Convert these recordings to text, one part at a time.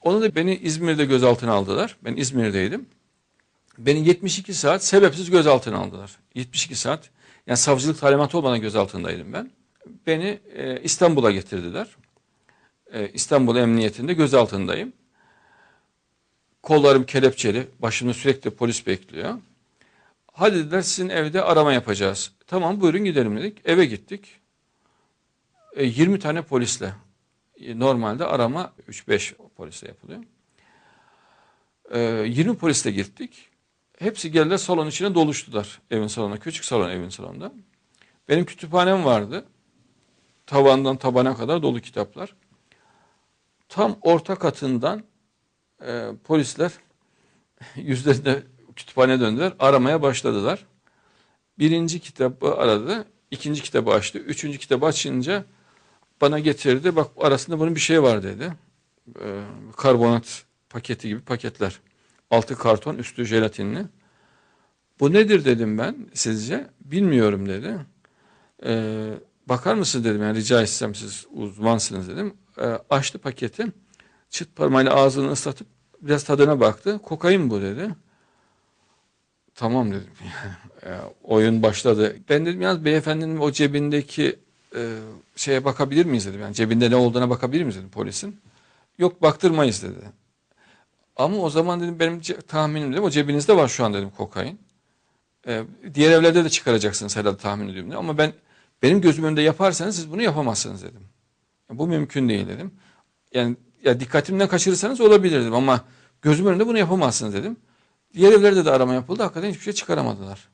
Onu da beni İzmir'de gözaltına aldılar. Ben İzmir'deydim. Beni 72 saat sebepsiz gözaltına aldılar. 72 saat. Yani savcılık talimatı olmadan gözaltındaydım ben. Beni e, İstanbul'a getirdiler. E, İstanbul Emniyetinde gözaltındayım. Kollarım kelepçeli. Başımda sürekli polis bekliyor. Hadi dediler sizin evde arama yapacağız. Tamam buyurun gidelim dedik. Eve gittik. E, 20 tane polisle. E, Normalde arama 3-5 polisle yapılıyor. E, 20 polisle gittik. Hepsi geldiler salon içine doluştular evin salonuna. Küçük salon evin salonunda. Benim kütüphanem vardı. Tavandan tabana kadar dolu kitaplar. Tam orta katından e, polisler yüzlerinde kütüphane döndüler. Aramaya başladılar. Birinci kitabı aradı. ikinci kitabı açtı. Üçüncü kitabı açınca bana getirdi. Bak arasında bunun bir şey var dedi. E, karbonat paketi gibi paketler. Altı karton, üstü jelatinli. Bu nedir dedim ben sizce? Bilmiyorum dedi. Ee, bakar mısın dedim yani rica etsem siz uzmansınız dedim. Ee, açtı paketi. Çıt parmağıyla ağzını ıslatıp biraz tadına baktı. Kokain bu dedi. Tamam dedim. Ee, oyun başladı. Ben dedim yalnız beyefendinin o cebindeki e, şeye bakabilir miyiz dedim. Yani cebinde ne olduğuna bakabilir miyiz dedim polisin. Yok baktırmayız dedi. Ama o zaman dedim benim tahminim dedim o cebinizde var şu an dedim kokain. Ee, diğer evlerde de çıkaracaksınız herhalde tahmin ediyorum dedim. Ama ben benim gözüm önünde yaparsanız siz bunu yapamazsınız dedim. Bu mümkün değil dedim. Yani ya dikkatimden kaçırırsanız olabilir dedim ama gözüm önünde bunu yapamazsınız dedim. Diğer evlerde de arama yapıldı. Hakikaten hiçbir şey çıkaramadılar.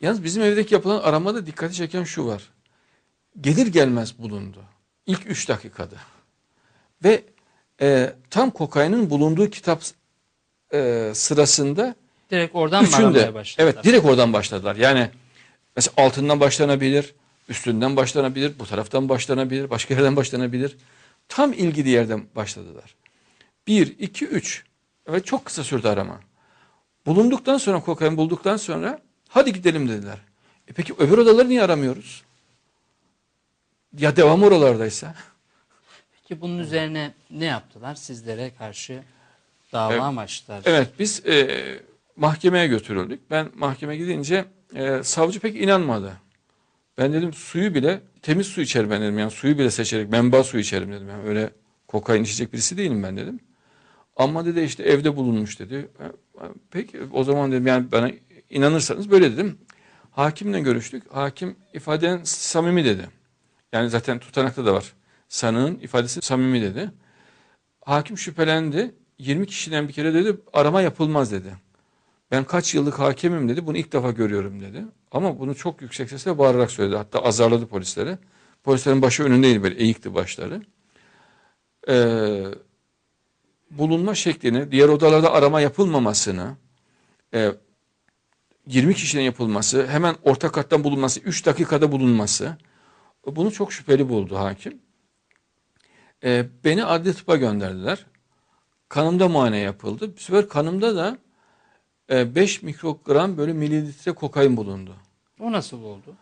Yalnız bizim evdeki yapılan aramada dikkati çeken şu var. Gelir gelmez bulundu. İlk üç dakikada. Ve e, tam kokainin bulunduğu kitap e, sırasında Direkt oradan üçünde başladılar? evet direkt oradan başladılar. Yani mesela altından başlanabilir, üstünden başlanabilir, bu taraftan başlanabilir, başka yerden başlanabilir. Tam ilgili yerden başladılar. Bir, iki, üç. Evet çok kısa sürdü arama. Bulunduktan sonra kokain bulduktan sonra hadi gidelim dediler. E peki öbür odaları niye aramıyoruz? Ya devam oralardaysa? Peki bunun üzerine ne yaptılar? Sizlere karşı dava Evet. mı açtılar? Evet biz e, mahkemeye götürüldük. Ben mahkeme gidince e, savcı pek inanmadı. Ben dedim suyu bile temiz su içerim ben dedim. Yani suyu bile seçerek menba suyu içerim dedim. Yani öyle kokain içecek birisi değilim ben dedim. Ama dedi işte evde bulunmuş dedi. E, e, Peki o zaman dedim yani bana inanırsanız böyle dedim. Hakimle görüştük. Hakim ifaden samimi dedi. Yani zaten tutanakta da var. Sanığın ifadesi samimi dedi. Hakim şüphelendi. 20 kişiden bir kere dedi arama yapılmaz dedi. Ben kaç yıllık hakemim dedi. Bunu ilk defa görüyorum dedi. Ama bunu çok yüksek sesle bağırarak söyledi. Hatta azarladı polisleri. Polislerin başı önündeydi böyle eğikti başları. Ee, bulunma şeklini, diğer odalarda arama yapılmamasını, e, 20 kişiden yapılması, hemen orta kattan bulunması, 3 dakikada bulunması, bunu çok şüpheli buldu hakim. Ee, beni adli tıpa gönderdiler. Kanımda muayene yapıldı. Bu sefer kanımda da 5 mikrogram böyle mililitre kokain bulundu. O nasıl oldu?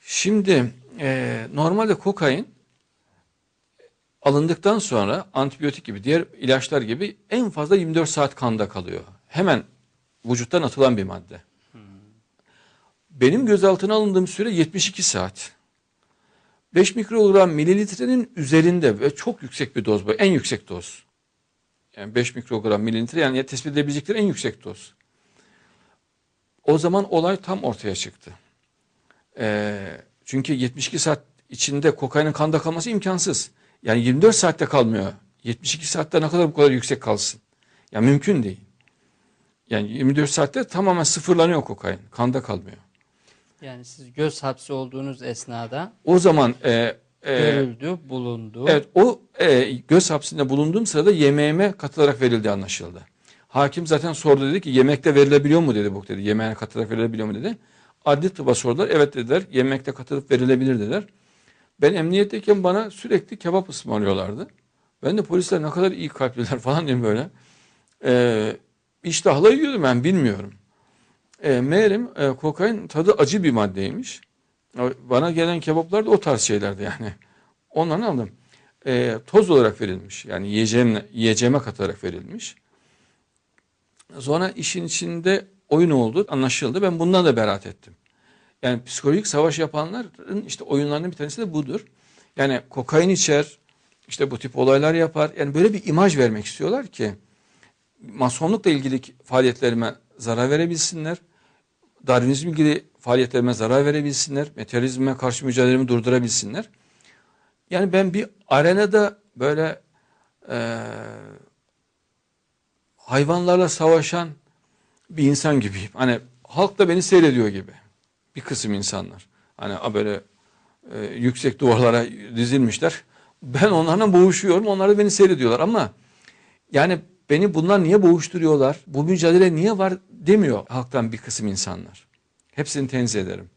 Şimdi e, normalde kokain alındıktan sonra antibiyotik gibi diğer ilaçlar gibi en fazla 24 saat kanda kalıyor. Hemen vücuttan atılan bir madde. Benim gözaltına alındığım süre 72 saat. 5 mikrogram mililitrenin üzerinde ve çok yüksek bir doz bu. En yüksek doz. Yani 5 mikrogram mililitre yani tespit edebilecekleri en yüksek doz. O zaman olay tam ortaya çıktı. Ee, çünkü 72 saat içinde kokainin kanda kalması imkansız. Yani 24 saatte kalmıyor. 72 saatte ne kadar bu kadar yüksek kalsın? Yani mümkün değil. Yani 24 saatte tamamen sıfırlanıyor kokain. Kanda kalmıyor. Yani siz göz hapsi olduğunuz esnada O zaman e, e, görüldü, bulundu. Evet o e, göz hapsinde bulunduğum sırada yemeğime katılarak verildiği anlaşıldı. Hakim zaten sordu dedi ki yemekte verilebiliyor mu dedi bu dedi. Yemeğine katılarak verilebiliyor mu dedi. Adli tıba sordular. Evet dediler. Yemekte katılıp verilebilir dediler. Ben emniyetteyken bana sürekli kebap ısmarlıyorlardı. Ben de polisler ne kadar iyi kalpliler falan diyeyim böyle. Ee, iştahla yiyordum ben bilmiyorum. E, meğerim e, kokain tadı acı bir maddeymiş. Bana gelen kebaplar da o tarz şeylerdi yani. Ondan aldım. e, toz olarak verilmiş. Yani yiyeceğime, yiyeceğime katarak verilmiş. Sonra işin içinde oyun oldu, anlaşıldı. Ben bundan da beraat ettim. Yani psikolojik savaş yapanların işte oyunlarının bir tanesi de budur. Yani kokain içer, işte bu tip olaylar yapar. Yani böyle bir imaj vermek istiyorlar ki masonlukla ilgili faaliyetlerime zarar verebilsinler. Darwinizm ilgili faaliyetlerime zarar verebilsinler. Materyalizme karşı mücadelemi durdurabilsinler. Yani ben bir arenada böyle eee hayvanlarla savaşan bir insan gibiyim. Hani halk da beni seyrediyor gibi. Bir kısım insanlar. Hani böyle e, yüksek duvarlara dizilmişler. Ben onlarla boğuşuyorum. Onlar da beni seyrediyorlar ama yani beni bunlar niye boğuşturuyorlar? Bu mücadele niye var demiyor halktan bir kısım insanlar. Hepsini tenzih ederim.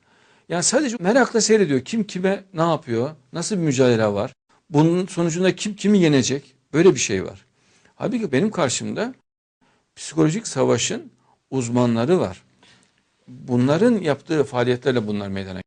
Yani sadece merakla seyrediyor. Kim kime ne yapıyor? Nasıl bir mücadele var? Bunun sonucunda kim kimi yenecek? Böyle bir şey var. Halbuki benim karşımda psikolojik savaşın uzmanları var. Bunların yaptığı faaliyetlerle bunlar meydana